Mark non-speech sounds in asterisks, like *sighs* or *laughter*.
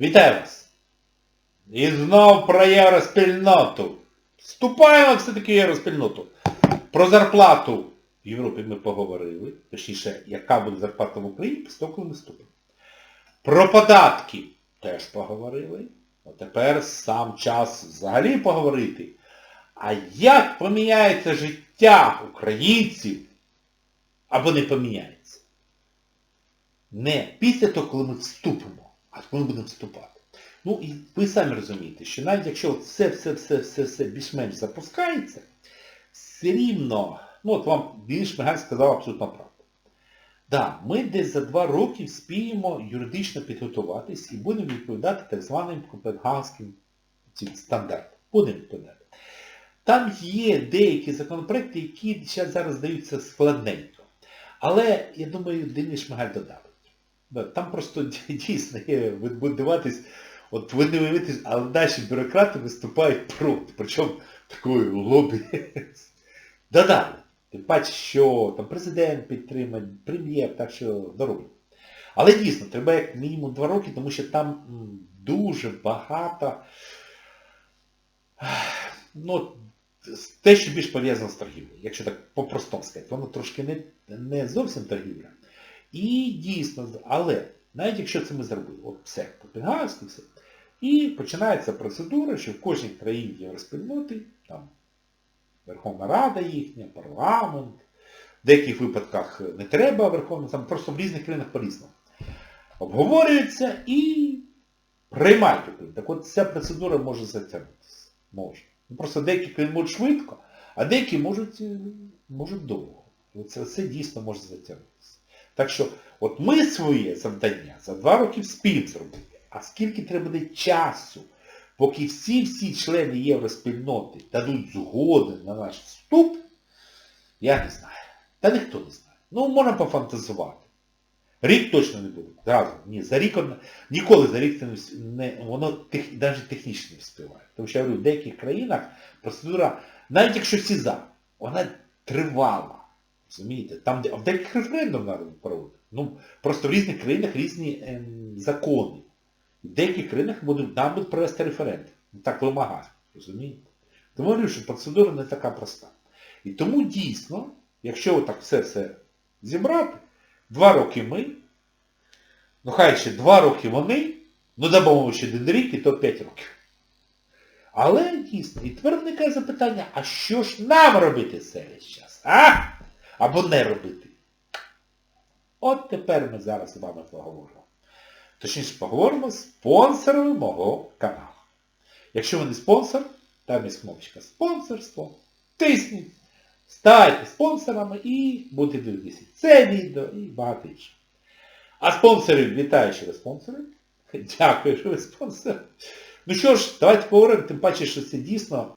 Вітаю вас! І знов про євроспільноту. Вступаємо все-таки в євроспільноту. Про зарплату в Європі ми поговорили. Точніше, яка буде зарплата в Україні, після того, коли ми вступимо. Про податки теж поговорили. А тепер сам час взагалі поговорити. А як поміняється життя українців або не поміняється? Не після того, коли ми вступимо, а коли будемо вступати. Ну і ви самі розумієте, що навіть якщо все, все, все, все, все більш-менш запускається, все рівно, ну от вам Денис Шмигаль сказав абсолютно правду. Да, ми десь за два роки вспіємо юридично підготуватись і будемо відповідати так званим копенгагським стандартам. Будемо відповідати. Там є деякі законопроекти, які зараз здаються складненько. Але, я думаю, Денис Шмигаль додавить. Там просто *laughs* дійсно є, ви от ви не уявитесь, але наші бюрократи виступають проти. Причому такою лобі. *laughs* Додали. Тим паче, що там президент підтримає, прем'єр, так що здоров'я. Але дійсно, треба як мінімум два роки, тому що там дуже багато *sighs* ну, те, що більш пов'язано з торгівлею, якщо так по-простому сказати. Воно трошки не, не зовсім торгівля. І дійсно, але навіть якщо це ми зробили, от все, Копенгагське, все, і починається процедура, що в кожній країні євроспільноти, там Верховна Рада їхня, парламент, в деяких випадках не треба Верховна, там просто в різних країнах по-різному. Обговорюється і приймають. Так от ця процедура може затягнутися. Може. Ну, просто деякі країни можуть швидко, а деякі можуть, е, можуть довго. Це, це дійсно може затягнутися. Так що, от ми своє завдання за два роки вспіємо зробити. А скільки треба буде часу, поки всі-всі члени євроспільноти дадуть згоди на наш вступ, я не знаю. Та ніхто не знає. Ну, можна пофантазувати. Рік точно не буде. Зразу. Ні, за рік одна- ніколи за рік це не воно тех, навіть технічно не вспіває. Тому що я говорю, в деяких країнах процедура, навіть якщо всі за, вона тривала. Розумієте? Там, де, в деяких референдум треба проводити. Ну, просто в різних країнах різні ем, закони. В деяких країнах будуть, нам будуть провести референдум. Так вимагають. Розумієте? Тому говорю, що процедура не така проста. І тому дійсно, якщо так все-все зібрати, два роки ми, ну хай ще два роки вони, ну дамо ще один рік і то п'ять років. Але дійсно, і тепер запитання, а що ж нам робити цей час? А? Або не робити? От тепер ми зараз з вами поговоримо. Точніше, поговоримо з спонсорами мого каналу. Якщо ви не спонсор, там є кнопочка спонсорство. Тисніть, ставайте спонсорами і будете дивитися це відео і багато інших. А спонсорів, вітаю ще ви спонсори. Дякую, що ви спонсори. Ну що ж, давайте поговоримо, тим паче, що це дійсно.